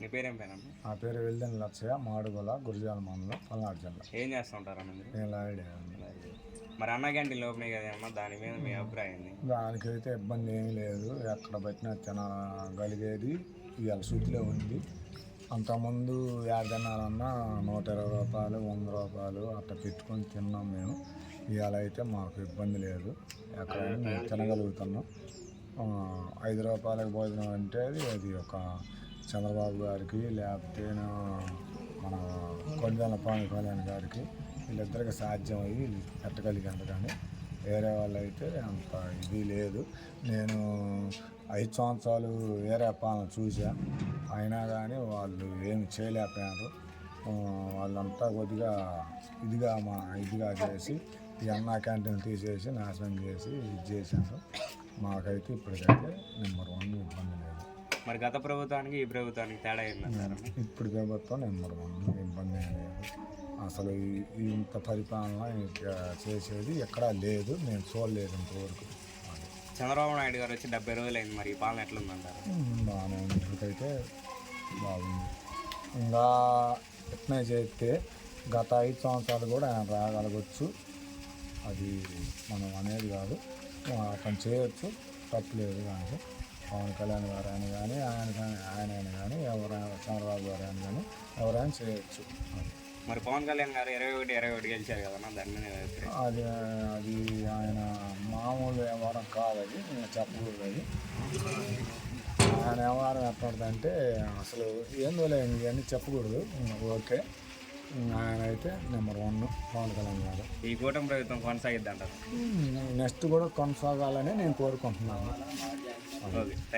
నీ పేరేం పేరమ్మా నా పేరు వెల్దని లక్షయ్య మాడుగుల గురిజాల మండలం పల్నాడు జిల్లా ఏం చేస్తుంటారన్న మీరు? నేను లాడే మరి అన్న క్యాంటీన్ లోపలే కదమ్మా దాని మీద మీ అభిప్రాయం దానికైతే ఇబ్బంది ఏమీ లేదు. ఎక్కడ పెట్టినా తినగలిగేది ఇవాళ శుద్ధిలో ఉంది. అంతకుముందు యాడ్ తినాలన్నా నూట ఇరవై రూపాయలు వంద రూపాయలు అట్లా పెట్టుకొని తిన్నాం మేము. ఇవాళ అయితే మాకు ఇబ్బంది లేదు. ఎక్కడైనా మేము తినగలుగుతున్నాం. ఐదు రూపాయలకు భోజనం అంటే అది ఒక చంద్రబాబు గారికి లేకపోతే మన కొండల పవన్ కళ్యాణ్ గారికి వీళ్ళిద్దరికి సాధ్యం అయ్యి వీళ్ళు కానీ వేరే వాళ్ళు అయితే అంత ఇది లేదు. నేను ఐదు సంవత్సరాలు వేరే పాలన చూసా అయినా కానీ వాళ్ళు ఏమి చేయలేకపోయారు. వాళ్ళంతా కొద్దిగా ఇదిగా మా ఇదిగా చేసి ఈ అన్నా క్యాంటీన్ తీసేసి నాశనం చేసి ఇది చేశారు. మాకైతే ఇప్పటికైతే నెంబర్ వన్ ఇబ్బంది లేదు. మరి గత ప్రభుత్వానికి ఈ ప్రభుత్వానికి తేడా ఏంటంటారమ్మా ఇప్పుడు ప్రభుత్వం నెంబర్ వన్ ఇబ్బంది లేదు. అసలు ఇంత పరిపాలన ఇంకా చేసేది ఎక్కడా లేదు నేను చూడలేదు ఇంతవరకు. చంద్రబాబు నాయుడు గారు వచ్చి డెబ్బై రోజులు అయింది మరి ఈ పాలన ఎట్లుందంటారు? బాగానే ఉంది. ఇప్పటికైతే బాగుంది. ఇంకా ఎట్లా చేస్తే గత ఐదు సంవత్సరాలు కూడా ఆయన రాగలగచ్చు. అది మనం అనేది కాదు. అతను చేయొచ్చు. తప్పలేదు కానీ. పవన్ కళ్యాణ్ గారు అని కానీ ఆయన కానీ ఆయన అయినా కానీ ఎవరైనా చంద్రబాబు గారు అని కానీ ఎవరైనా చేయొచ్చు. మరి పవన్ కళ్యాణ్ గారు ఇరవై ఒకటి ఇరవై ఒకటి గెలిచారు కదన్నా దాని. అది అది ఆయన మామూలు వ్యవహారం కాదు అది నేను చెప్పకూడదు అది. ఆయన వ్యవహారం ఎట్లాంటిదంటే అసలు ఏందోలే ఇవన్నీ చెప్పకూడదు. ఓకే. ఆయన అయితే నెంబర్ వన్ పవన్ కళ్యాణ్ గారు. ఈ కూటమి ప్రభుత్వం కొనసాగిద్ది అంటారు నెక్స్ట్ కూడా కొనసాగాలని నేను కోరుకుంటున్నాను. ఓకే